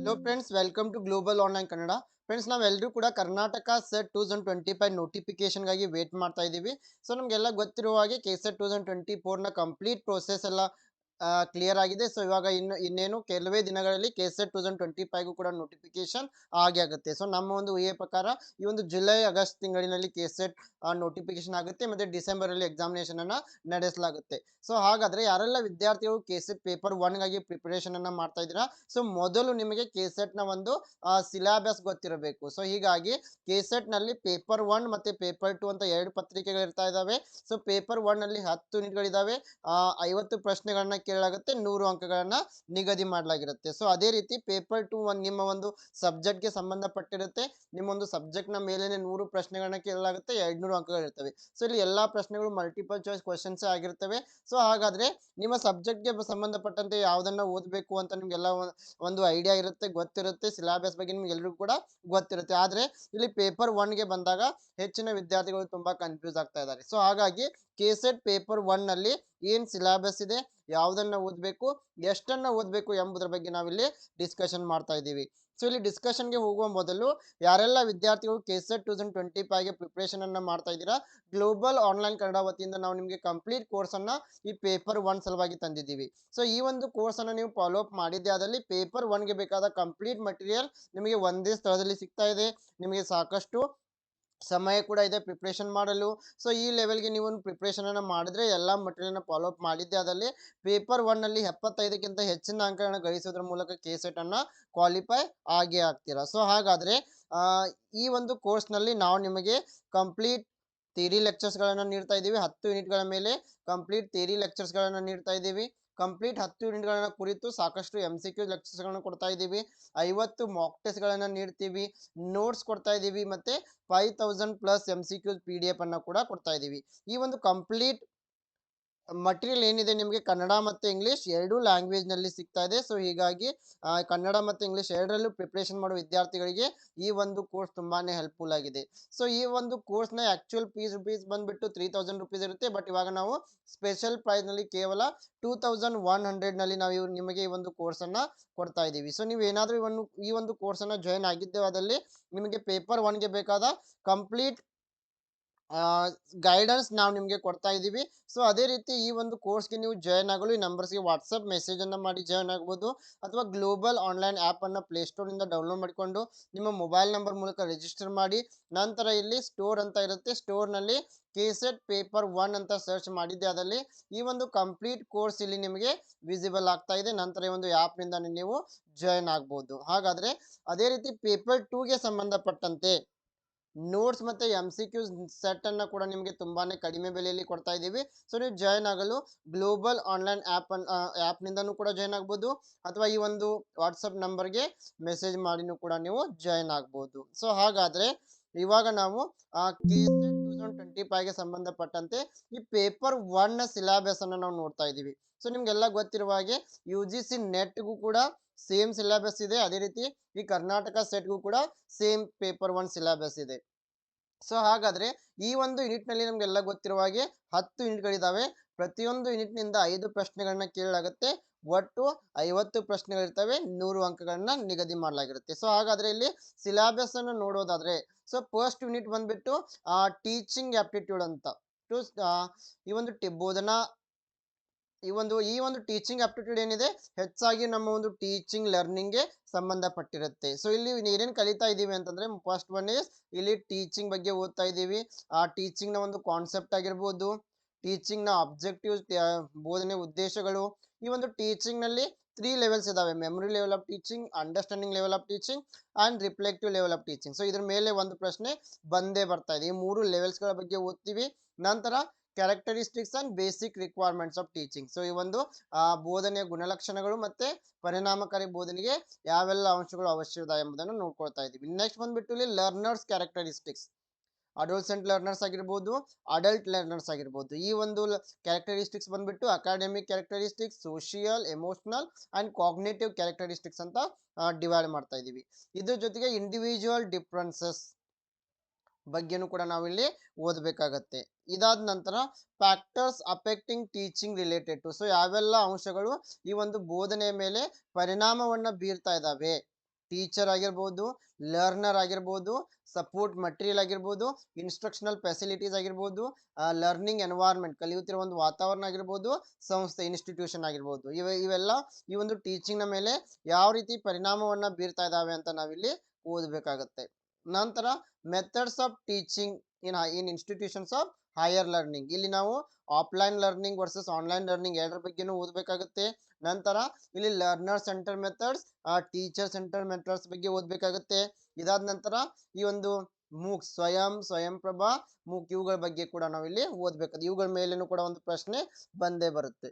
Hello friends welcome to global online Kannada friends ನಾವೆಲ್ಲರೂ ಕೂಡ Karnataka SET two thousand twenty five ನೋಟಿಫಿಕೇಶನ್ಗಾಗಿ wait ಮಾಡ್ತಾ ಇದ್ದೀವಿ so ನಮಗೆಲ್ಲ ಗೊತ್ತಿರುವ ಹಾಗೆ K SET two thousand twenty ಫೋರ್ನ complete process ಎಲ್ಲ ಕ್ಲಿಯರ್ ಆಗಿದೆ. ಸೊ ಇವಾಗ ಇನ್ನು, ಇನ್ನೇನು ಕೆಲವೇ ದಿನಗಳಲ್ಲಿ K SET two thousand twenty ಫೈವ್ಗೂ ಕೂಡ ನೋಟಿಫಿಕೇಶನ್ ಆಗಿ ಆಗುತ್ತೆ. ಸೊ ನಮ್ಮ ಒಂದು ಊಹೆ ಪ್ರಕಾರ ಈ ಒಂದು ಜುಲೈ ಆಗಸ್ಟ್ ತಿಂಗಳಿನಲ್ಲಿ ಕೆ ಸೆಟ್ ನೋಟಿಫಿಕೇಶನ್ ಆಗುತ್ತೆ ಮತ್ತು ಡಿಸೆಂಬರಲ್ಲಿ ಎಕ್ಸಾಮಿನೇಷನನ್ನು ನಡೆಸಲಾಗುತ್ತೆ. ಸೊ ಹಾಗಾದ್ರೆ ಯಾರೆಲ್ಲ ವಿದ್ಯಾರ್ಥಿಗಳು ಕೆ ಸೆಟ್ ಪೇಪರ್ ಒನ್ಗಾಗಿ ಪ್ರಿಪರೇಷನ್ ಮಾಡ್ತಾ ಇದ್ದೀರಾ? ಸೊ ಮೊದಲು ನಿಮಗೆ ಕೆ ನ ಒಂದು ಸಿಲಾಬಸ್ ಗೊತ್ತಿರಬೇಕು. ಸೊ ಹೀಗಾಗಿ ಕೆ ನಲ್ಲಿ ಪೇಪರ್ ಒನ್ ಮತ್ತೆ ಪೇಪರ್ ಟು ಅಂತ ಎರಡು ಪತ್ರಿಕೆಗಳು ಇರ್ತಾ ಇದಾವೆ ಸೊ ಪೇಪರ್ ಒನ್ನಲ್ಲಿ ಹತ್ತು ಯೂನಿಟ್ಗಳಿದಾವೆ ಐವತ್ತು ಪ್ರಶ್ನೆಗಳನ್ನ ಕೇಳಲಾಗುತ್ತೆ. ನೂರು ಅಂಕಗಳನ್ನ ನಿಗದಿ ಮಾಡಲಾಗಿರುತ್ತೆ. ಸೊ ಅದೇ ರೀತಿ ಪೇಪರ್ ಟು ಒಂದು ನಿಮ್ಮ ಒಂದು ಸಬ್ಜೆಕ್ಟ್ಗೆ ಸಂಬಂಧಪಟ್ಟಿರುತ್ತೆ. ನಿಮ್ಮ ಒಂದು ಸಬ್ಜೆಕ್ಟ್ನ ಮೇಲೇನೆ ನೂರು ಪ್ರಶ್ನೆಗಳನ್ನ ಕೇಳಲಾಗುತ್ತೆ. ಎರಡ್ನೂರು ಅಂಕಗಳಿರ್ತವೆ ಸೊ ಇಲ್ಲಿ ಎಲ್ಲಾ ಪ್ರಶ್ನೆಗಳು ಮಲ್ಟಿಪಲ್ ಚಾಯ್ಸ್ ಕ್ವಶನ್ಸ್ ಆಗಿರ್ತವೆ. ಸೊ ಹಾಗಾದ್ರೆ ನಿಮ್ಮ ಸಬ್ಜೆಕ್ಟ್ಗೆ ಸಂಬಂಧಪಟ್ಟಂತೆ ಯಾವುದನ್ನ ಓದಬೇಕು ಅಂತ ನಿಮ್ಗೆಲ್ಲ ಒಂದು ಐಡಿಯಾ ಇರುತ್ತೆ, ಗೊತ್ತಿರುತ್ತೆ. ಸಿಲಾಬಸ್ ಬಗ್ಗೆ ನಿಮ್ಗೆ ಎಲ್ರಿಗೂ ಕೂಡ ಗೊತ್ತಿರುತ್ತೆ. ಆದ್ರೆ ಇಲ್ಲಿ ಪೇಪರ್ ಒನ್ಗೆ ಬಂದಾಗ ಹೆಚ್ಚಿನ ವಿದ್ಯಾರ್ಥಿಗಳು ತುಂಬಾ ಕನ್ಫ್ಯೂಸ್ ಆಗ್ತಾ ಇದ್ದಾರೆ. ಸೊ ಹಾಗಾಗಿ ಕೆ ಸೆಟ್ ಪೇಪರ್ ಒನ್ನಲ್ಲಿ ಏನ್ ಸಿಲಾಬಸ್ ಇದೆ, ಯಾವ್ದನ್ನ ಓದಬೇಕು, ಎಷ್ಟನ್ನ ಓದಬೇಕು ಎಂಬುದರ ಬಗ್ಗೆ ನಾವಿಲ್ಲಿ ಡಿಸ್ಕಷನ್ ಮಾಡ್ತಾ ಇದ್ದೀವಿ. ಸೊ ಇಲ್ಲಿ ಡಿಸ್ಕಷನ್ಗೆ ಹೋಗುವ ಮೊದಲು ಯಾರೆಲ್ಲ ವಿದ್ಯಾರ್ಥಿಗಳು K SET two thousand twenty ಫೈವ್ಗೆ preparation ಅನ್ನ ಮಾಡ್ತಾ ಇದ್ದೀರಾ ಗ್ಲೋಬಲ್ ಆನ್ಲೈನ್ ಕನ್ನಡ ವತಿಯಿಂದ ನಾವು ನಿಮಗೆ ಕಂಪ್ಲೀಟ್ ಕೋರ್ಸ್ ಅನ್ನ ಈ ಪೇಪರ್ ಒನ್ ಸಲುವಾಗಿ ತಂದಿದ್ದೀವಿ. ಸೊ ಈ ಒಂದು ಕೋರ್ಸ್ ನೀವು ಫಾಲೋ ಅಪ್ ಮಾಡಿದ್ದೆ ಆದಲ್ಲಿ ಪೇಪರ್ ಒನ್ಗೆ ಬೇಕಾದ ಕಂಪ್ಲೀಟ್ ಮಟೀರಿಯಲ್ ನಿಮಗೆ ಒಂದೇ ಸ್ಥಳದಲ್ಲಿ ಸಿಗ್ತಾ ಇದೆ, ನಿಮಗೆ ಸಾಕಷ್ಟು ಸಮಯ ಕೂಡ ಇದೆ ಪ್ರಿಪ್ರೇಷನ್ ಮಾಡಲು. ಸೊ ಈ ಲೆವೆಲ್ಗೆ ನೀವು ಪ್ರಿಪ್ರೇಷನನ್ನು ಮಾಡಿದರೆ ಎಲ್ಲ ಮಟೀರಿಯಲ್ನ ಫಾಲೋ ಅಪ್ ಮಾಡಿದ್ದೆ. ಅದರಲ್ಲಿ ಪೇಪರ್ ಒನ್ನಲ್ಲಿ ಎಪ್ಪತ್ತೈದಕ್ಕಿಂತ ಹೆಚ್ಚಿನ ಅಂಕಗಳನ್ನು ಗಳಿಸೋದ್ರ ಮೂಲಕ ಕೆ ಸೆಟನ್ನು ಕ್ವಾಲಿಫೈ ಆಗಿ ಆಗ್ತೀರಾ. ಸೊ ಹಾಗಾದರೆ ಈ ಒಂದು ಕೋರ್ಸ್ನಲ್ಲಿ ನಲ್ಲಿ ನಾವು ನಿಮಗೆ ಕಂಪ್ಲೀಟ್ ಥಿಯರಿ ಲೆಕ್ಚರ್ಸ್ಗಳನ್ನು ನೀಡ್ತಾ ಇದ್ದೀವಿ. ಹತ್ತು ಯೂನಿಟ್ಗಳ ಮೇಲೆ ಕಂಪ್ಲೀಟ್ ಥಿಯರಿ ಲೆಕ್ಚರ್ಸ್ಗಳನ್ನು ನೀಡ್ತಾ ಇದ್ದೀವಿ. ಕಂಪ್ಲೀಟ್ ಹತ್ತು ಯೂನಿಟ್ಗಳನ್ನು ಕುರಿತು ಸಾಕಷ್ಟು ಎಂ ಸಿ ಕ್ಯೂ ಲೆಕ್ಚರ್ಸ್ಗಳನ್ನು ಕೊಡ್ತಾ ಇದ್ದೀವಿ. ಐವತ್ತು ಮಾಕ್ ಟೆಸ್ಟ್ಗಳನ್ನು ನೀಡ್ತೀವಿ. ನೋಟ್ಸ್ ಕೊಡ್ತಾ ಇದ್ದೀವಿ ಮತ್ತು five thousand plus M C Qs P D ಕೂಡ ಕೊಡ್ತಾ ಇದ್ದೀವಿ. ಈ ಒಂದು ಕಂಪ್ಲೀಟ್ ಮಟೀರಿಯಲ್ ಏನಿದೆ ನಿಮಗೆ ಕನ್ನಡ ಮತ್ತು ಇಂಗ್ಲೀಷ್ ಎರಡೂ ಲ್ಯಾಂಗ್ವೇಜ್ನಲ್ಲಿ ಸಿಗ್ತಾ ಇದೆ. ಸೊ ಹೀಗಾಗಿ ಕನ್ನಡ ಮತ್ತು ಇಂಗ್ಲೀಷ್ ಎರಡರಲ್ಲೂ ಪ್ರಿಪ್ರೇಷನ್ ಮಾಡುವ ವಿದ್ಯಾರ್ಥಿಗಳಿಗೆ ಈ ಒಂದು ಕೋರ್ಸ್ ತುಂಬಾ ಹೆಲ್ಪ್ಫುಲ್ ಆಗಿದೆ. ಸೊ ಈ ಒಂದು ಕೋರ್ಸ್ನ ನ ಆಕ್ಚುಯಲ್ ಫೀಸ್ ರುಪೀಸ್ ಬಂದುಬಿಟ್ಟು ತ್ರೀ ತೌಸಂಡ್ ರುಪೀಸ್ ಇರುತ್ತೆ. ಬಟ್ ಇವಾಗ ನಾವು ಸ್ಪೆಷಲ್ ಪ್ರೈಸ್ನಲ್ಲಿ ಕೇವಲ ಟೂ ತೌಸಂಡ್ ಒನ್ ಹಂಡ್ರೆಡ್ನಲ್ಲಿ ನಾವು ನಿಮಗೆ ಈ ಒಂದು ಕೋರ್ಸನ್ನು ಕೊಡ್ತಾ ಇದ್ದೀವಿ. ಸೊ ನೀವು ಏನಾದರೂ ಈ ಒಂದು ಈ ಒಂದು ಕೋರ್ಸನ್ನು ಜಾಯಿನ್ ಆಗಿದ್ದೇವಾದಲ್ಲಿ ನಿಮಗೆ ಪೇಪರ್ ಒನ್ಗೆ ಬೇಕಾದ ಕಂಪ್ಲೀಟ್ ಗೈಡೆನ್ಸ್ ನಾವು ನಿಮಗೆ ಕೊಡ್ತಾ ಇದ್ದೀವಿ ಸೊ ಅದೇ ರೀತಿ ಈ ಒಂದು ಕೋರ್ಸ್ಗೆ ನೀವು ಜಾಯ್ನ್ ಆಗಲು ಈ ನಂಬರ್ಸ್ಗೆ ವಾಟ್ಸಪ್ ಮೆಸೇಜನ್ನು ಮಾಡಿ ಜಾಯ್ನ್ ಆಗ್ಬೋದು. ಅಥವಾ ಗ್ಲೋಬಲ್ ಆನ್ಲೈನ್ ಆ್ಯಪನ್ನು ಪ್ಲೇಸ್ಟೋರಿಂದ ಡೌನ್ಲೋಡ್ ಮಾಡಿಕೊಂಡು ನಿಮ್ಮ ಮೊಬೈಲ್ ನಂಬರ್ ಮೂಲಕ ರಿಜಿಸ್ಟರ್ ಮಾಡಿ. ನಂತರ ಇಲ್ಲಿ ಸ್ಟೋರ್ ಅಂತ ಇರುತ್ತೆ. ಸ್ಟೋರ್ನಲ್ಲಿ ಕೆಸೆಟ್ ಪೇಪರ್ ಒನ್ ಅಂತ ಸರ್ಚ್ ಮಾಡಿದ್ದೆ ಅದರಲ್ಲಿ. ಈ ಒಂದು ಕಂಪ್ಲೀಟ್ ಕೋರ್ಸ್ ಇಲ್ಲಿ ನಿಮಗೆ ವಿಸಿಬಲ್ ಆಗ್ತಾ ಇದೆ. ನಂತರ ಈ ಒಂದು ಆ್ಯಪ್ನಿಂದ ನೀವು ಜಾಯ್ನ್ ಆಗ್ಬೋದು. ಹಾಗಾದರೆ ಅದೇ ರೀತಿ ಪೇಪರ್ ಟೂಗೆ ಸಂಬಂಧಪಟ್ಟಂತೆ ನೋಟ್ಸ್ ಮತ್ತೆ ಎಂ ಸಿ ಕ್ಯೂ ಸೆಟ್ ಅನ್ನ ಕೂಡ ನಿಮಗೆ ತುಂಬಾನೇ ಕಡಿಮೆ ಬೆಲೆಯಲ್ಲಿ ಕೊಡ್ತಾ ಇದ್ದೀವಿ. ಸೊ ನೀವು ಜಾಯ್ನ್ ಆಗಲು ಗ್ಲೋಬಲ್ ಆನ್ಲೈನ್ ಆ್ಯಪ್ ಆ್ಯಪ್ನಿಂದನೂ ಕೂಡ ಜಾಯ್ನ್ ಆಗ್ಬೋದು. ಅಥವಾ ಈ ಒಂದು ವಾಟ್ಸಪ್ ನಂಬರ್ಗೆ ಮೆಸೇಜ್ ಮಾಡಿನೂ ಕೂಡ ನೀವು ಜಾಯ್ನ್ ಆಗ್ಬೋದು. ಸೊ ಹಾಗಾದ್ರೆ ಇವಾಗ ನಾವು ತೌಸಂಡ್ ಟ್ವೆಂಟಿ ಫೈವ್ಗೆ ಸಂಬಂಧಪಟ್ಟಂತೆ ಈ ಪೇಪರ್ ಒನ್ ಸಿಲಾಬಸ್ ಅನ್ನ ನಾವು ನೋಡ್ತಾ ಇದ್ದೀವಿ. ಸೊ ನಿಮ್ಗೆಲ್ಲ ಗೊತ್ತಿರುವ ಹಾಗೆ ಯು ಜಿ ಸಿ ನೆಟ್ಗೂ ಕೂಡ ಸೇಮ್ ಸಿಲೆಬಸ್ ಇದೆ. ಅದೇ ರೀತಿ ಈ ಕರ್ನಾಟಕ ಸೆಟ್ಗೂ ಕೂಡ ಸೇಮ್ ಪೇಪರ್ ಒನ್ ಸಿಲೆಬಸ್ ಇದೆ. ಸೊ ಹಾಗಾದ್ರೆ ಈ ಒಂದು ಯೂನಿಟ್ನಲ್ಲಿ ನಮ್ಗೆಲ್ಲ ಗೊತ್ತಿರುವ ಹಾಗೆ ಹತ್ತು ಯೂನಿಟ್ಗಳಿದ್ದಾವೆ ಪ್ರತಿಯೊಂದು ಯೂನಿಟ್ನಿಂದ ಐದು ಪ್ರಶ್ನೆಗಳನ್ನ ಕೇಳಲಾಗುತ್ತೆ. ಒಟ್ಟು ಐವತ್ತು ಪ್ರಶ್ನೆಗಳಿರ್ತವೆ. ನೂರು ಅಂಕಗಳನ್ನ ನಿಗದಿ ಮಾಡಲಾಗಿರುತ್ತೆ. ಸೊ ಹಾಗಾದ್ರೆ ಇಲ್ಲಿ ಸಿಲೆಬಸ್ ಅನ್ನು ನೋಡೋದಾದ್ರೆ ಸೊ ಫಸ್ಟ್ ಯೂನಿಟ್ ಬಂದ್ಬಿಟ್ಟು ಟೀಚಿಂಗ್ ಆಪ್ಟಿಟ್ಯೂಡ್ ಅಂತ. ಟು ಈ ಒಂದು ಬೋಧನಾ ಈ ಒಂದು ಈ ಒಂದು ಟೀಚಿಂಗ್ ಆಪ್ಟಿಟ್ಯೂಡ್ ಏನಿದೆ, ಹೆಚ್ಚಾಗಿ ನಮ್ಮ ಒಂದು ಟೀಚಿಂಗ್ ಲರ್ನಿಂಗ್ಗೆ ಸಂಬಂಧಪಟ್ಟಿರುತ್ತೆ. ಸೊ ಇಲ್ಲಿ ಏನೇನು ಕಲಿತಾ ಇದ್ದೀವಿ ಅಂತಂದ್ರೆ ಫಸ್ಟ್ ಒನ್ ಇಸ್ ಇಲ್ಲಿ ಟೀಚಿಂಗ್ ಬಗ್ಗೆ ಓದ್ತಾ ಇದ್ದೀವಿ. ಆ ಟೀಚಿಂಗ್ನ ಒಂದು ಕಾನ್ಸೆಪ್ಟ್ ಆಗಿರ್ಬೋದು ಟೀಚಿಂಗ್ನ ಅಬ್ಜೆಕ್ಟಿವ್ಸ್ ಬೋಧನೆ ಉದ್ದೇಶಗಳು, ಈ ಒಂದು ಟೀಚಿಂಗ್ನಲ್ಲಿ ತ್ರೀ ಲೆವೆಲ್ಸ್ ಇದಾವೆ. Memory level of teaching understanding level of teaching and reflective level of teaching so ಇದ್ರ ಮೇಲೆ ಒಂದು ಪ್ರಶ್ನೆ ಬಂದೇ ಬರ್ತಾ ಇದೆ. ಈ ಮೂರು ಲೆವೆಲ್ಸ್ಗಳ ಬಗ್ಗೆ ಓದ್ತೀವಿ. ನಂತರ characteristics and basic requirements of teaching so ಈ ಒಂದು ಬೋಧನೆಯ ಗುಣಲಕ್ಷಣಗಳು ಮತ್ತೆ ಪರಿಣಾಮಕಾರಿ ಬೋಧನೆಗೆ ಯಾವೆಲ್ಲ ಅಂಶಗಳು ಅವಶ್ಯವಿದೆ ಎಂಬುದನ್ನು ನೋಡ್ಕೊಳ್ತಾ ಇದ್ದೀವಿ. ನೆಕ್ಸ್ಟ್ ಬಂದ್ಬಿಟ್ಟು ಇಲ್ಲಿ ಲರ್ನರ್ಸ್ ಕ್ಯಾರೆಕ್ಟರಿಸ್ಟಿಕ್ಸ್ ಅಡೋಲ್ಸೆಂಟ್ ಲರ್ನರ್ಸ್ ಆಗಿರ್ಬೋದು ಅಡಲ್ಟ್ ಲರ್ನರ್ಸ್ ಆಗಿರ್ಬೋದು. ಈ ಒಂದು ಕ್ಯಾರೆಕ್ಟರಿಸ್ಟಿಕ್ಸ್ ಬಂದ್ಬಿಟ್ಟು academic characteristics social emotional and cognitive characteristics ಅಂತ ಡಿವೈಡ್ ಮಾಡ್ತಾ ಇದ್ದೀವಿ. ಇದ್ರ ಜೊತೆಗೆ ಇಂಡಿವಿಜುವಲ್ ಡಿಫ್ರೆನ್ಸಸ್ ಬಗ್ಗೆನೂ ಕೂಡ ನಾವಿಲ್ಲಿ ಓದಬೇಕಾಗತ್ತೆ. ಇದಾದ ನಂತರ factors affecting teaching related to. So, ಯಾವೆಲ್ಲ ಅಂಶಗಳು ಈ ಒಂದು ಬೋಧನೆಯ ಮೇಲೆ ಪರಿಣಾಮವನ್ನು ಬೀರ್ತಾ ಇದ್ದಾವೆ ಟೀಚರ್ ಆಗಿರ್ಬೋದು, ಲರ್ನರ್ ಆಗಿರ್ಬೋದು, ಸಪೋರ್ಟ್ ಮಟೀರಿಯಲ್ ಆಗಿರ್ಬೋದು, ಇನ್ಸ್ಟ್ರಕ್ಷನಲ್ ಫೆಸಿಲಿಟೀಸ್ ಆಗಿರ್ಬೋದು ಲರ್ನಿಂಗ್ ಎನ್ವೈರ್ಮೆಂಟ್ ಕಲಿಯುತ್ತಿರುವ ಒಂದು ವಾತಾವರಣ ಆಗಿರ್ಬೋದು, ಸಂಸ್ಥೆ, ಇನ್ಸ್ಟಿಟ್ಯೂಷನ್ ಆಗಿರ್ಬೋದು. ಇವ, ಇವೆಲ್ಲ ಈ ಒಂದು ಟೀಚಿಂಗ್ನ ಮೇಲೆ ಯಾವ ರೀತಿ ಪರಿಣಾಮವನ್ನು ಬೀರ್ತಾ ಇದ್ದಾವೆ ಅಂತ ನಾವಿಲ್ಲಿ ಓದಬೇಕಾಗತ್ತೆ. ನಂತರ methods of teaching in in institutions of higher learning ಇಲ್ಲಿ ನಾವು offline learning versus online learning ಎರಡರ ಬಗ್ಗೆನೂ ಓದಬೇಕಾಗುತ್ತೆ. ನಂತರ ಇಲ್ಲಿ learner centre methods teacher centre methods ಬಗ್ಗೆ ಓದಬೇಕಾಗುತ್ತೆ. ಇದಾದ ನಂತರ ಈ ಒಂದು ಮೂಕ್, ಸ್ವಯಂ ಸ್ವಯಂ ಪ್ರಭಾ ಮೂಕ್ ಇವುಗಳ ಬಗ್ಗೆ ಕೂಡ ನಾವು ಇಲ್ಲಿ ಓದಬೇಕು ಇವುಗಳ ಮೇಲೇನು ಕೂಡ ಒಂದು ಪ್ರಶ್ನೆ ಬಂದೇ ಬರುತ್ತೆ.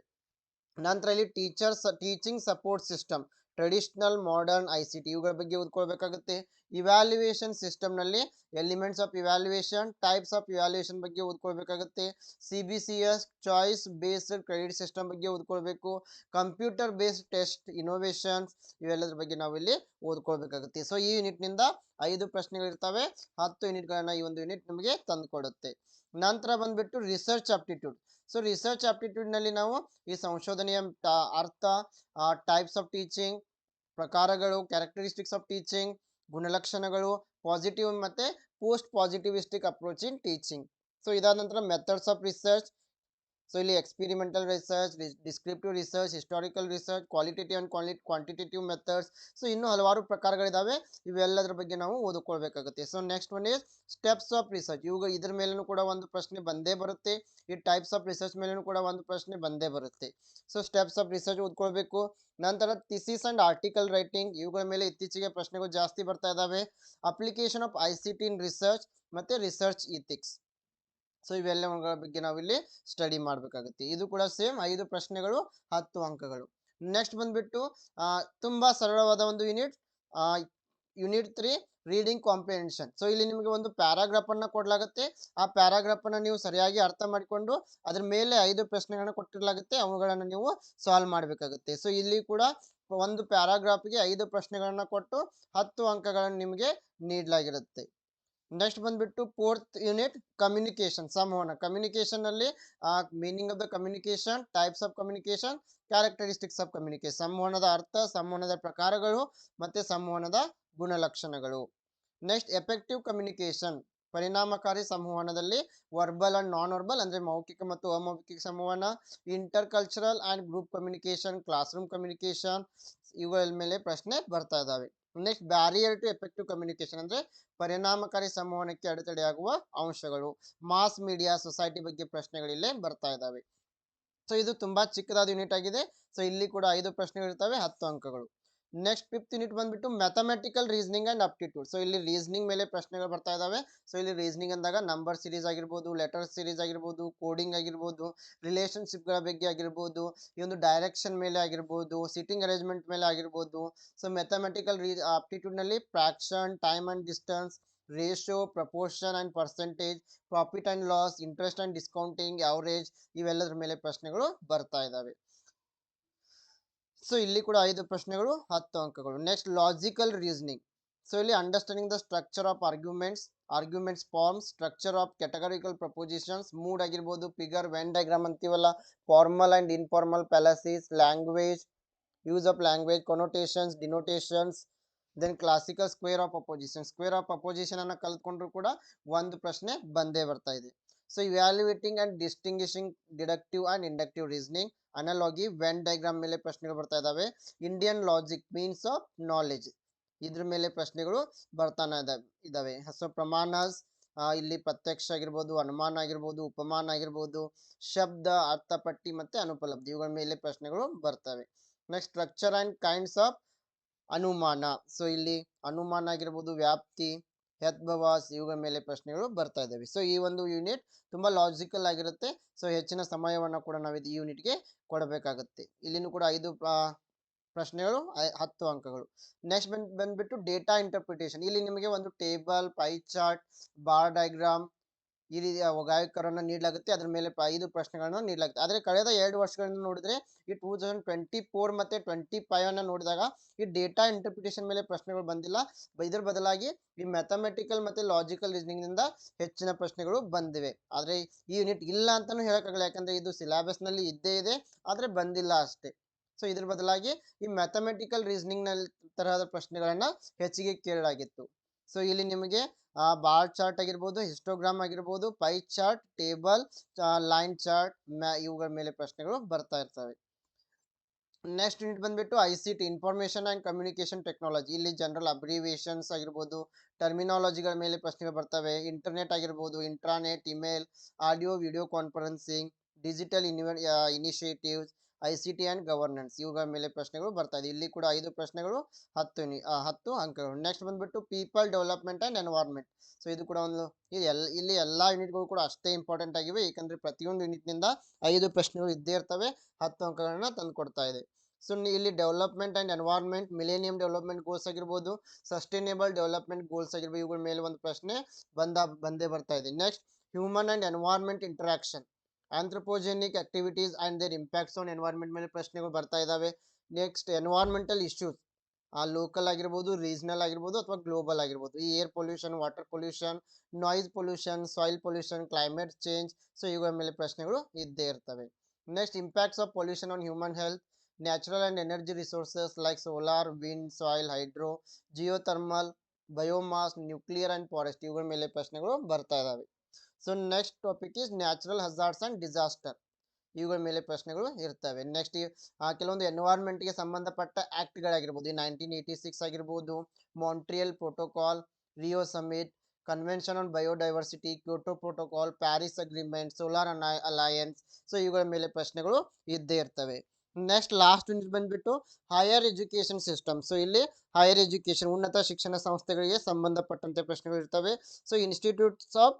ನಂತರ ಇಲ್ಲಿ teachers teaching support system traditional modern I C T ಇವುಗಳ ಬಗ್ಗೆ ಓದ್ಕೊಳ್ಬೇಕಾಗುತ್ತೆ. ಇವ್ಯಾಲ್ಯೂಯೇಷನ್ ಸಿಸ್ಟಮ್ನಲ್ಲಿ elements of evaluation types of evaluation ಬಗ್ಗೆ ಓದ್ಕೊಳ್ಬೇಕಾಗುತ್ತೆ. C B C S choice based credit system ಬಗ್ಗೆ ಓದ್ಕೊಳ್ಬೇಕು. ಕಂಪ್ಯೂಟರ್ ಬೇಸ್ಡ್ ಟೆಸ್ಟ್ ಇನೋವೇಷನ್ಸ್ ಇವೆಲ್ಲದ್ರ ಬಗ್ಗೆ ನಾವಿಲ್ಲಿ ಓದ್ಕೊಳ್ಬೇಕಾಗುತ್ತೆ. ಸೊ ಈ ಯೂನಿಟ್ನಿಂದ ಐದು ಪ್ರಶ್ನೆಗಳಿರ್ತವೆ ಹತ್ತು ಯೂನಿಟ್ಗಳನ್ನು ಈ ಒಂದು ಯೂನಿಟ್ ನಿಮಗೆ ತಂದುಕೊಡುತ್ತೆ. ನಂತರ ಬಂದ್ಬಿಟ್ಟು ರಿಸರ್ಚ್ ಆಪ್ಟಿಟ್ಯೂಡ್ ಸೊ ರಿಸರ್ಚ್ ಆಪ್ಟಿಟ್ಯೂಡ್ನಲ್ಲಿ ನಾವು ಈ ಸಂಶೋಧನೆಯ ಅರ್ಥ ಟೈಪ್ಸ್ ಆಫ್ ಟೀಚಿಂಗ್ ಪ್ರಕಾರಗಳು ಕ್ಯಾರೆಕ್ಟರಿಸ್ಟಿಕ್ಸ್ ಆಫ್ ಟೀಚಿಂಗ್ ಗುಣಲಕ್ಷಣಗಳು ಪಾಸಿಟಿವ್ ಮತ್ತು post positivistic approach in teaching so ಇದಾದ ನಂತರ ಮೆಥಡ್ಸ್ ಆಫ್ ರಿಸರ್ಚ್ ಸೊ ಇಲ್ಲಿ experimental research descriptive research historical research qualitative and quali quantitative methods so ಇನ್ನೂ ಹಲವಾರು ಪ್ರಕಾರಗಳಿದಾವೆ. ಇವೆಲ್ಲದರ ಬಗ್ಗೆ ನಾವು ಓದಿಕೊಳ್ಬೇಕಾಗುತ್ತೆ. So next one is steps of research ಇವುಗಳು ಇದ್ರ ಮೇಲೂ ಕೂಡ ಒಂದು ಪ್ರಶ್ನೆ ಬಂದೇ ಬರುತ್ತೆ. ಈ ಟೈಪ್ಸ್ ಆಫ್ ರಿಸರ್ಚ್ ಮೇಲೂ ಕೂಡ ಒಂದು ಪ್ರಶ್ನೆ ಬಂದೇ ಬರುತ್ತೆ. ಸೊ ಸ್ಟೆಪ್ಸ್ ಆಫ್ ರಿಸರ್ಚ್ ಓದ್ಕೊಳ್ಬೇಕು. ನಂತರ ಥಿಸಿಸ್ ಅಂಡ್ ಆರ್ಟಿಕಲ್ ರೈಟಿಂಗ್ ಇವುಗಳ ಮೇಲೆ ಇತ್ತೀಚೆಗೆ ಪ್ರಶ್ನೆಗಳು ಜಾಸ್ತಿ ಬರ್ತಾ ಇದ್ದಾವೆ application of I C T in research ಮತ್ತು ರಿಸರ್ಚ್ ಇಥಿಕ್ಸ್ ಸೊ ಇವೆಲ್ಲವುಗಳ ಬಗ್ಗೆ ನಾವಿಲ್ಲಿ ಸ್ಟಡಿ ಮಾಡಬೇಕಾಗುತ್ತೆ. ಇದು ಕೂಡ ಸೇಮ್ ಐದು ಪ್ರಶ್ನೆಗಳು, ಹತ್ತು ಅಂಕಗಳು. ನೆಕ್ಸ್ಟ್ ಬಂದ್ಬಿಟ್ಟು ತುಂಬಾ ಸರಳವಾದ ಒಂದು unit unit three reading comprehension so ಇಲ್ಲಿ ನಿಮಗೆ ಒಂದು ಪ್ಯಾರಾಗ್ರಾಫ್ ಅನ್ನ ಕೊಡಲಾಗುತ್ತೆ. ಆ ಪ್ಯಾರಾಗ್ರಾಫ್ ಅನ್ನ ನೀವು ಸರಿಯಾಗಿ ಅರ್ಥ ಮಾಡಿಕೊಂಡು, ಅದ್ರ ಮೇಲೆ ಐದು ಪ್ರಶ್ನೆಗಳನ್ನ ಕೊಟ್ಟಿರಲಾಗುತ್ತೆ. ಅವುಗಳನ್ನು ನೀವು ಸಾಲ್ವ್ ಮಾಡಬೇಕಾಗುತ್ತೆ. ಸೊ ಇಲ್ಲಿ ಕೂಡ ಒಂದು ಪ್ಯಾರಾಗ್ರಾಫ್ಗೆ ಐದು ಪ್ರಶ್ನೆಗಳನ್ನ ಕೊಟ್ಟು, ಹತ್ತು ಅಂಕಗಳನ್ನು ನಿಮಗೆ ನೀಡಲಾಗಿರುತ್ತೆ. ನೆಕ್ಸ್ಟ್ ಬಂದ್ಬಿಟ್ಟು ಫೋರ್ತ್ ಯೂನಿಟ್ ಕಮ್ಯುನಿಕೇಶನ್ ಸಂವಹನ. ಕಮ್ಯುನಿಕೇಶನ್ ಅಲ್ಲಿ meaning of the communication types of communication characteristics of communication ಸಂವಹನದ ಅರ್ಥ, ಸಂವಹನದ ಪ್ರಕಾರಗಳು ಮತ್ತೆ ಸಂವಹನದ ಗುಣಲಕ್ಷಣಗಳು. ನೆಕ್ಸ್ಟ್ ಎಫೆಕ್ಟಿವ್ ಕಮ್ಯುನಿಕೇಶನ್ ಪರಿಣಾಮಕಾರಿ ಸಂವಹನದಲ್ಲಿ ವರ್ಬಲ್ ಅಂಡ್ ನಾನ್ ವರ್ಬಲ್ ಅಂದ್ರೆ ಮೌಖಿಕ ಮತ್ತು ಅಮೌಖಿಕ ಸಂವಹನ intercultural and group communication classroom communication ಇವುಗಳ ಮೇಲೆ ಪ್ರಶ್ನೆ ಬರ್ತಾ ಇದಾವೆ. Next barrier to effective communication ಅಂದ್ರೆ ಪರಿಣಾಮಕಾರಿ ಸಂವಹನಕ್ಕೆ ಅಡೆತಡೆಯಾಗುವ ಅಂಶಗಳು. ಮಾಸ್ ಮೀಡಿಯಾ ಸೊಸೈಟಿ ಬಗ್ಗೆ ಪ್ರಶ್ನೆಗಳಿಲ್ಲೇ ಬರ್ತಾ ಇದ್ದಾವೆ. ಸೊ ಇದು ತುಂಬಾ ಚಿಕ್ಕದಾದ ಯೂನಿಟ್ ಆಗಿದೆ. ಸೊ ಇಲ್ಲಿ ಕೂಡ ಐದು ಪ್ರಶ್ನೆಗಳಿರ್ತವೆ, ಹತ್ತು ಅಂಕಗಳು. ನೆಕ್ಸ್ಟ್ ಫಿಫ್ತ್ ಯೂನಿಟ್ ಬಂದ್ಬಿಟ್ಟು mathematical reasoning and aptitude so ಇಲ್ಲಿ ರೀಸನಿಂಗ್ ಮೇಲೆ ಪ್ರಶ್ನೆಗಳು ಬರ್ತಾ ಇದ್ದಾವೆ ಸೊ ಇಲ್ಲಿ ರೀಸನಿಂಗ್ ಅಂದಾಗ ನಂಬರ್ ಸೀರೀಸ್ ಆಗಿರ್ಬೋದು ಲೆಟರ್ ಸೀರೀಸ್ ಆಗಿರ್ಬೋದು ಕೋಡಿಂಗ್ ಆಗಿರ್ಬೋದು ರಿಲೇಶನ್ಶಿಪ್ಗಳ ಬಗ್ಗೆ ಆಗಿರ್ಬೋದು, ಈ ಒಂದು ಡೈರೆಕ್ಷನ್ ಮೇಲೆ ಆಗಿರ್ಬೋದು ಸಿಟ್ಟಿಂಗ್ ಅರೇಂಜ್ಮೆಂಟ್ ಮೇಲೆ ಆಗಿರ್ಬೋದು. ಸೊ ಮ್ಯಾಥಮೆಟಿಕಲ್ ರೀ ಆಪ್ಟಿಟ್ಯೂಡ್ನಲ್ಲಿ fraction time and distance ratio proportion and percentage profit and loss interest and discounting average ಇವೆಲ್ಲದ್ರ ಮೇಲೆ ಪ್ರಶ್ನೆಗಳು ಬರ್ತಾ ಇದ್ದಾವೆ ಸೊ ಇಲ್ಲಿ ಕೂಡ ಐದು ಪ್ರಶ್ನೆಗಳು, ಹತ್ತು ಅಂಕಗಳು. ನೆಕ್ಸ್ಟ್ ಲಾಜಿಕಲ್ ರೀಸನಿಂಗ್ ಸೊ ಇಲ್ಲಿ understanding the structure of arguments arguments forms structure of categorical propositions mood ಆಗಿರ್ಬೋದು ಫಿಗರ್ ವೆನ್ ಡೈಗ್ರಾಮ್ ಅಂತೀವಲ್ಲ formal and informal fallacies language use of language connotations denotations then classical square of opposition square of opposition ಅನ್ನ ಕಲ್ತ್ಕೊಂಡ್ರು ಕೂಡ ಒಂದು ಪ್ರಶ್ನೆ ಬಂದೇ ಬರ್ತಾ ಇದೆ. So evaluating and distinguishing deductive and inductive reasoning analogy Venn diagram ಮೇಲೆ ಪ್ರಶ್ನೆಗಳು ಬರ್ತಾ ಇದಾವೆ. Indian logic means of knowledge ಇದ್ರ ಮೇಲೆ ಪ್ರಶ್ನೆಗಳು ಬರ್ತಾನೆ ಇದಾವೆ. ಸೊ ಪ್ರಮಾಣಸ್ ಇಲ್ಲಿ ಪ್ರತ್ಯಕ್ಷ ಆಗಿರ್ಬೋದು, ಅನುಮಾನ ಆಗಿರ್ಬೋದು, ಉಪಮಾನ ಆಗಿರ್ಬೋದು, ಶಬ್ದ ಅರ್ಥಪಟ್ಟಿ ಮತ್ತೆ ಅನುಪಲಬ್ಧಿ ಇವುಗಳ ಮೇಲೆ ಪ್ರಶ್ನೆಗಳು ಬರ್ತವೆ. Next structure and kinds of ಅನುಮಾನ. ಸೊ ಇಲ್ಲಿ ಅನುಮಾನ ಆಗಿರ್ಬೋದು, ವ್ಯಾಪ್ತಿ ಯದ್ಭವಾಸ್ ಇವುಗಳ ಮೇಲೆ ಪ್ರಶ್ನೆಗಳು ಬರ್ತಾ ಇದ್ದಾವೆ. ಸೊ ಈ ಒಂದು ಯೂನಿಟ್ ತುಂಬಾ ಲಾಜಿಕಲ್ ಆಗಿರುತ್ತೆ. ಸೊ ಹೆಚ್ಚಿನ ಸಮಯವನ್ನ ಕೂಡ ನಾವು ಈ ಯೂನಿಟ್ಗೆ ಕೊಡಬೇಕಾಗುತ್ತೆ. ಇಲ್ಲಿನೂ ಕೂಡ ಐದು ಪ್ರ- ಪ್ರಶ್ನೆಗಳು ಹತ್ತು ಅಂಕಗಳು. ನೆಕ್ಸ್ಟ್ ಬಂದ್, ಬಂದ್ಬಿಟ್ಟು ಡೇಟಾ ಇಂಟರ್ಪ್ರಿಟೇಷನ್ ಇಲ್ಲಿ ನಿಮಗೆ ಒಂದು table pie chart bar diagram ಈ ರೀತಿಯ ಗಾಯಕರನ್ನು ನೀಡಲಾಗುತ್ತೆ. ಅದರ ಮೇಲೆ ಐದು ಪ್ರಶ್ನೆಗಳನ್ನು ನೀಡಲಾಗುತ್ತೆ. ಆದರೆ ಕಳೆದ ಎರಡು ವರ್ಷಗಳಿಂದ ನೋಡಿದ್ರೆ ಈ ಟೂ ತೌಸಂಡ್ ಟ್ವೆಂಟಿ ಫೋರ್ ಮತ್ತೆ ಟ್ವೆಂಟಿ ಫೈವ್ ಅನ್ನು ನೋಡಿದಾಗ ಈ ಡೇಟಾ ಇಂಟರ್ಪ್ರಿಟೇಷನ್ ಮೇಲೆ ಪ್ರಶ್ನೆಗಳು ಬಂದಿಲ್ಲ. ಇದರ ಬದಲಾಗಿ ಈ ಮ್ಯಾಥಮೆಟಿಕಲ್ ಮತ್ತೆ ಲಾಜಿಕಲ್ ರೀಸನಿಂಗ್ನಿಂದ ಹೆಚ್ಚಿನ ಪ್ರಶ್ನೆಗಳು ಬಂದಿವೆ. ಆದರೆ ಈ ಯೂನಿಟ್ ಇಲ್ಲ ಅಂತಾನೂ ಹೇಳೋಕ್ಕಾಗಲ್ಲ. ಯಾಕಂದ್ರೆ ಇದು ಸಿಲೆಬಸ್ನಲ್ಲಿ ಇದ್ದೇ ಇದೆ. ಆದರೆ ಬಂದಿಲ್ಲ ಅಷ್ಟೇ. ಸೊ ಇದ್ರ ಬದಲಾಗಿ ಈ ಮ್ಯಾಥಮೆಟಿಕಲ್ ರೀಸನಿಂಗ್ನಲ್ಲಿ ತರಹದ ಪ್ರಶ್ನೆಗಳನ್ನ ಹೆಚ್ಚಿಗೆ ಕೇಳಲಾಗಿತ್ತು. ಸೊ ಇಲ್ಲಿ ನಿಮಗೆ ಬಾರ್ ಚಾರ್ಟ್ ಆಗಿರ್ಬೋದು, ಹಿಸ್ಟೋಗ್ರಾಮ್ ಆಗಿರ್ಬೋದು, pie chart, table line chart ಇವುಗಳ ಮೇಲೆ ಪ್ರಶ್ನೆಗಳು ಬರ್ತಾ ಇರ್ತವೆ. ನೆಕ್ಸ್ಟ್ ಯೂನಿಟ್ ಬಂದ್ಬಿಟ್ಟು I C T information and communication technology. ಇಲ್ಲಿ ಜನರಲ್ ಅಬ್ರಿವೇಷನ್ಸ್ ಆಗಿರ್ಬೋದು, ಟರ್ಮಿನಾಲಜಿಗಳ ಮೇಲೆ ಪ್ರಶ್ನೆಗಳು ಬರ್ತವೆ. ಇಂಟರ್ನೆಟ್ ಆಗಿರ್ಬೋದು, intranet, email, audio, video conferencing, digital ಇನ್ವೆ initiatives I C T and governance. ಇವುಗಳ ಮೇಲೆ ಪ್ರಶ್ನೆಗಳು ಬರ್ತಾ ಇದೆ. ಇಲ್ಲಿ ಕೂಡ ಐದು ಪ್ರಶ್ನೆಗಳು, ಹತ್ತು ಹತ್ತು ಅಂಕಗಳು. ನೆಕ್ಸ್ಟ್ ಬಂದ್ಬಿಟ್ಟು people development and environment so ಇದು ಕೂಡ ಒಂದು, ಇದು ಎಲ್ ಇಲ್ಲಿ ಎಲ್ಲ ಯೂನಿಟ್ಗಳು ಕೂಡ ಅಷ್ಟೇ ಇಂಪಾರ್ಟೆಂಟ್ ಆಗಿವೆ. ಏಕೆಂದರೆ ಪ್ರತಿಯೊಂದು ಯೂನಿಟ್ನಿಂದ ಐದು ಪ್ರಶ್ನೆಗಳು ಇದ್ದೇ ಇರ್ತವೆ. ಹತ್ತು ಅಂಕಗಳನ್ನ ತಂದು ಕೊಡ್ತಾ ಇದೆ. ಸೊ ಇಲ್ಲಿ development and environment millennium development goals ಆಗಿರ್ಬೋದು ಸಸ್ಟೈನೇಬಲ್ ಡೆವಲಪ್ಮೆಂಟ್ ಗೋಲ್ಸ್ ಆಗಿರ್ಬೋದು, ಇವುಗಳ ಮೇಲೆ ಒಂದು ಪ್ರಶ್ನೆ ಬಂದ, ಬಂದೇ ಬರ್ತಾ ಇದೆ. Next human and environment interaction anthropogenic activities and their impacts on environment ಮೇಲೆ ಪ್ರಶ್ನೆಗಳು ಬರ್ತಾ ಇದ್ದಾವೆ ನೆಕ್ಸ್ಟ್ ಎನ್ವೈರ್ಮೆಂಟಲ್ ಇಶ್ಯೂಸ್ ಆ ಲೋಕಲ್ ಆಗಿರ್ಬೋದು ರೀಜನಲ್ ಆಗಿರ್ಬೋದು ಅಥವಾ ಗ್ಲೋಬಲ್ ಆಗಿರ್ಬೋದು. ಈ air pollution water pollution noise pollution soil pollution climate change so ಇವುಗಳ ಮೇಲೆ ಪ್ರಶ್ನೆಗಳು ಇದ್ದೇ ಇರ್ತವೆ. Next impacts of pollution on human health natural and energy resources like solar wind soil hydro geothermal biomass nuclear and forest ಇವುಗಳ ಮೇಲೆ ಪ್ರಶ್ನೆಗಳು ಬರ್ತಾ ಇದ್ದಾವೆ so next topic is natural hazards and disaster ಇವುಗಳ ಮೇಲೆ ಪ್ರಶ್ನೆಗಳು ಇರ್ತವೆ. ನೆಕ್ಸ್ಟ್ ಕೆಲವೊಂದು ಎನ್ವೈರ್ಮೆಂಟ್ಗೆ ಸಂಬಂಧಪಟ್ಟ ಆ್ಯಕ್ಟ್ಗಳಾಗಿರ್ಬೋದು ಈ ನೈನ್ಟೀನ್ ಏಯ್ಟಿ ಸಿಕ್ಸ್ ಆಗಿರ್ಬೋದು Montreal protocol Rio summit convention on biodiversity Kyoto protocol Paris agreement solar alliance so ಇವುಗಳ ಮೇಲೆ ಪ್ರಶ್ನೆಗಳು ಇದ್ದೇ ಇರ್ತವೆ. ನೆಕ್ಸ್ಟ್ ಲಾಸ್ಟ್ ಬಂದುಬಿಟ್ಟು ಬಂದ್ಬಿಟ್ಟು ಹೈಯರ್ ಎಜುಕೇಷನ್ ಸಿಸ್ಟಮ್ ಸೊ ಇಲ್ಲಿ ಹೈಯರ್ ಎಜುಕೇಷನ್ ಉನ್ನತ ಶಿಕ್ಷಣ ಸಂಸ್ಥೆಗಳಿಗೆ ಸಂಬಂಧಪಟ್ಟಂತೆ ಪ್ರಶ್ನೆಗಳು ಇರ್ತವೆ. So institutes of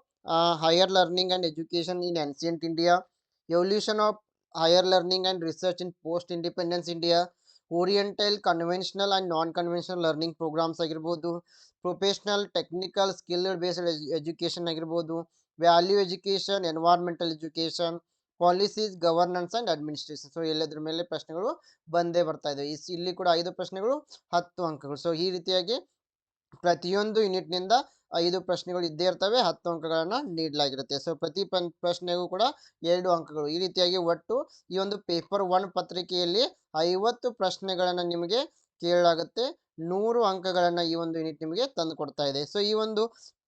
higher learning and education in ancient India evolution of higher learning and research in post independence India oriental conventional and non conventional learning programmes ಆಗಿರ್ಬೋದು professional technical skill based education ಆಗಿರ್ಬೋದು value education environmental education policies governance and administration so ಎಲ್ಲದ್ರ ಮೇಲೆ ಪ್ರಶ್ನೆಗಳು ಬಂದೇ ಬರ್ತಾ ಇದೆ. ಇಲ್ಲಿ ಕೂಡ ಐದು ಪ್ರಶ್ನೆಗಳು, ಹತ್ತು ಅಂಕಗಳು. ಸೊ ಈ ರೀತಿಯಾಗಿ ಪ್ರತಿಯೊಂದು ಯೂನಿಟ್ನಿಂದ ಐದು ಪ್ರಶ್ನೆಗಳು ಇದ್ದೇ ಇರ್ತವೆ, ಹತ್ತು ಅಂಕಗಳನ್ನು ನೀಡಲಾಗಿರುತ್ತೆ. ಸೊ ಪ್ರತಿ ಪ್ರಶ್ನೆಗೂ ಕೂಡ ಎರಡು ಅಂಕಗಳು. ಈ ರೀತಿಯಾಗಿ ಒಟ್ಟು ಈ ಒಂದು ಪೇಪರ್ ಒನ್ ಪತ್ರಿಕೆಯಲ್ಲಿ ಐವತ್ತು ಪ್ರಶ್ನೆಗಳನ್ನು ನಿಮಗೆ ಕೇಳಲಾಗುತ್ತೆ. ನೂರು ಅಂಕಗಳನ್ನು ಈ ಒಂದು ಯೂನಿಟ್ ನಿಮಗೆ ತಂದು ಕೊಡ್ತಾ ಇದೆ. ಸೊ ಈ ಒಂದು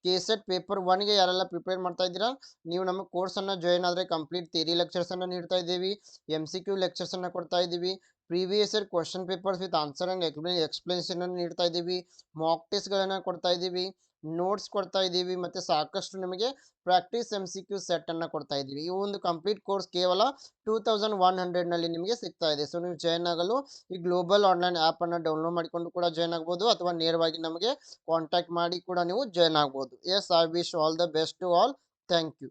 ಕೆ ಸೆಟ್ ಪೇಪರ್ ಒನ್ಗೆ ಯಾರೆಲ್ಲ ಪ್ರಿಪೇರ್ ಮಾಡ್ತಾ ಇದ್ದೀರಾ, ನೀವು ನಮ್ಮ ಕೋರ್ಸನ್ನು ಜಾಯ್ನ್ ಆದರೆ ಕಂಪ್ಲೀಟ್ ಥಿಯರಿ ಲೆಕ್ಚರ್ಸನ್ನು ನೀಡ್ತಾ ಇದ್ದೀವಿ ಎಂ ಸಿ ಕ್ಯೂ ಲೆಕ್ಚರ್ಸನ್ನು ಕೊಡ್ತಾ ಇದ್ದೀವಿ previous year question papers with answer and explanation ನೀಡ್ತಾ ಇದ್ದೀವಿ ಮಾಕ್ ಟೆಸ್ಟ್ಗಳನ್ನು ಕೊಡ್ತಾ ಇದ್ದೀವಿ. ನೋಟ್ಸ್ ಕೊಡ್ತಾ ಇದ್ದೀವಿ ಮತ್ತು ಸಾಕಷ್ಟು ನಿಮಗೆ ಪ್ರಾಕ್ಟೀಸ್ ಎಂ ಸಿ ಕ್ಯೂ ಸೆಟ್ಟನ್ನು ಕೊಡ್ತಾ ಇದ್ದೀವಿ. ಈ ಒಂದು ಕಂಪ್ಲೀಟ್ ಕೋರ್ಸ್ ಕೇವಲ ಟೂ ತೌಸಂಡ್ ಒನ್ ಹಂಡ್ರೆಡ್ನಲ್ಲಿ ನಿಮಗೆ ಸಿಗ್ತಾ ಇದೆ. ಸೊ ನೀವು ಜಾಯ್ನ್ ಆಗಲು ಈ ಗ್ಲೋಬಲ್ ಆನ್ಲೈನ್ ಆ್ಯಪನ್ನು ಡೌನ್ಲೋಡ್ ಮಾಡಿಕೊಂಡು ಕೂಡ ಜಾಯ್ನ್ ಆಗ್ಬೋದು ಅಥವಾ ನೇರವಾಗಿ ನಮಗೆ ಕಾಂಟ್ಯಾಕ್ಟ್ ಮಾಡಿ ಕೂಡ ನೀವು ಜಾಯ್ನ್ ಆಗ್ಬೋದು. Yes I wish all the best to all thank you